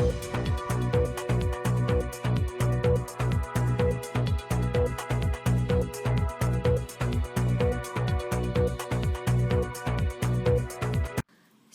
thank you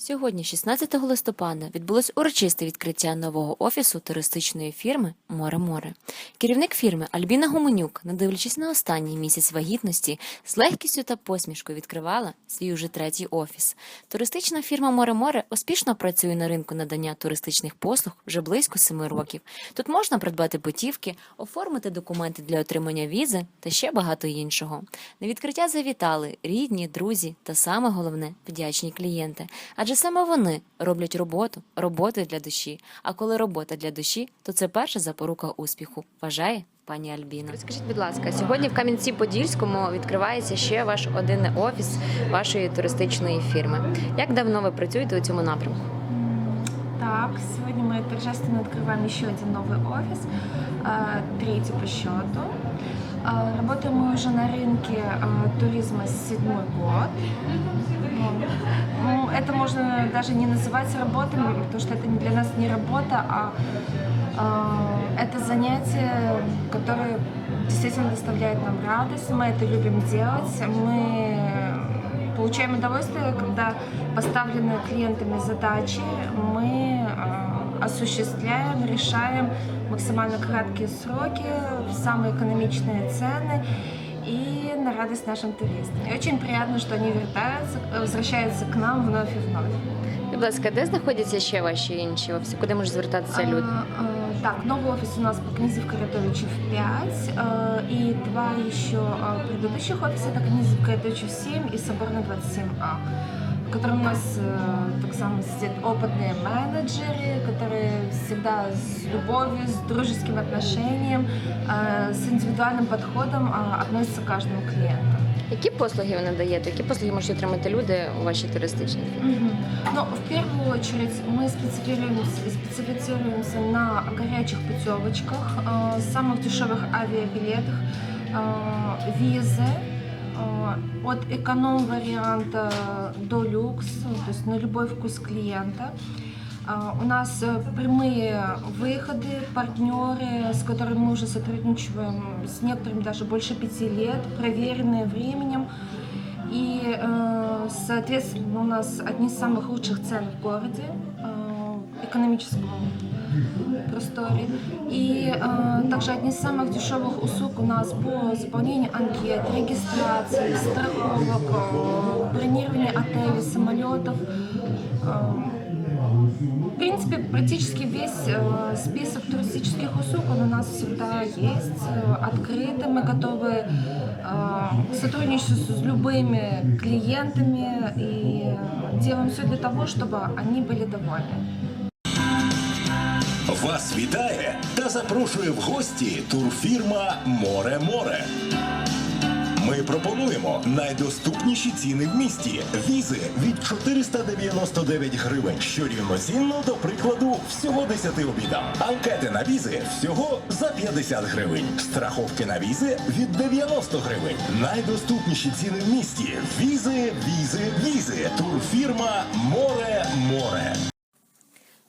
Сьогодні, 16 листопада, відбулось урочисте відкриття нового офісу туристичної фірми Море Море. Керівник фірми Альбіна Гуменюк, не дивлячись на останній місяць вагітності, з легкістю та посмішкою відкривала свій уже третій офіс. Туристична фірма Море Море успішно працює на ринку надання туристичних послуг вже близько семи років. Тут можна придбати путівки, оформити документи для отримання візи та ще багато іншого. На відкриття завітали рідні, друзі та саме головне вдячні клієнти. Адже саме вони роблять роботу, роботу для душі. А коли робота для душі, то це перша запорука успіху, вважає пані Альбіна. Скажіть, будь ласка, сьогодні в Кам'янці-Подільському відкривається ще ваш один офіс вашої туристичної фірми. Як давно ви працюєте у цьому напрямку? Так, сегодня мы торжественно открываем еще один новый офис, э, третий по счету. Э, Работаем мы уже на рынке э, туризма седьмой год. Ну, Это можно даже не называть работой, потому что это для нас не работа, а э, это занятие, которое действительно доставляет нам радость. Мы это любим делать. Мы получаем удовольствие, когда поставленные клиентами задачи мы э, осуществляем, решаем в максимально краткие сроки, в самые экономичные цены и на радость нашим туристам. И очень приятно, что они вертаются, э, возвращаются к нам вновь и вновь. Будь ласка, де знаходяться ще ваші інші офіси? Куди можуть звертатися люди? А, а, Так, новый офис у нас по Князев Коротовичев 5 а, и два еще а, предыдущих офиса, это Князев Коротовичев 7 и Соборный 27А, в котором у нас э, так само сидят опытные менеджеры, которые всегда с любовью, с дружеским отношением, э, с индивидуальным подходом а, относятся к каждому клиенту. Які послуги ви надаєте? Які послуги можуть отримати люди у вашій туристичній фірмі? Мгм. Но в первую очередь мы специализируемся, специализируемся на горячих путевочках, э, самых дешевых авиабилетах, э, визы, э, от эконом-варианта до люкс, то есть на любой вкус клиента. Э, У нас э, прямые выходы, партнеры, с которыми мы уже сотрудничаем, с некоторыми даже больше пяти лет, проверенные временем. И, э, соответственно, у нас одни из самых лучших цен в городе, э, Экономическом просторе. И э, также одни из самых дешевых услуг у нас по заполнению анкет, регистрации, страховок, э, бронирования отелей, самолетов. Э, в принципе, практически весь э, список туристических услуг он у нас всегда есть, э, открытый. Мы готовы э, к сотрудничеству с любыми клиентами и делаем все для того, чтобы они были довольны. Вас вітає та запрошує в гості турфірма Море Море. Ми пропонуємо найдоступніші ціни в місті. Візи від 499 гривень, що рівноцінно, до прикладу, всього 10 обідам. Анкети на візи всього за 50 гривень. Страховки на візи від 90 гривень. Найдоступніші ціни в місті. Візи, візи, візи. Турфірма Море Море.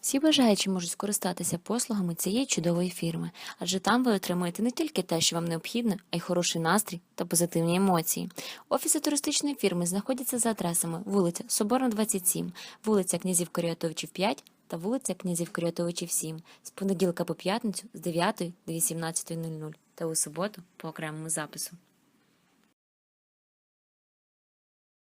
Всі бажаючі можуть скористатися послугами цієї чудової фірми, адже там ви отримаєте не тільки те, що вам необхідно, а й хороший настрій та позитивні емоції. Офіси туристичної фірми знаходяться за адресами вулиця Соборна, 27, вулиця Князів Коріатовичів 5 та вулиця Князів Коріатовичів 7 з понеділка по п'ятницю з 9 до 18.00 та у суботу по окремому запису.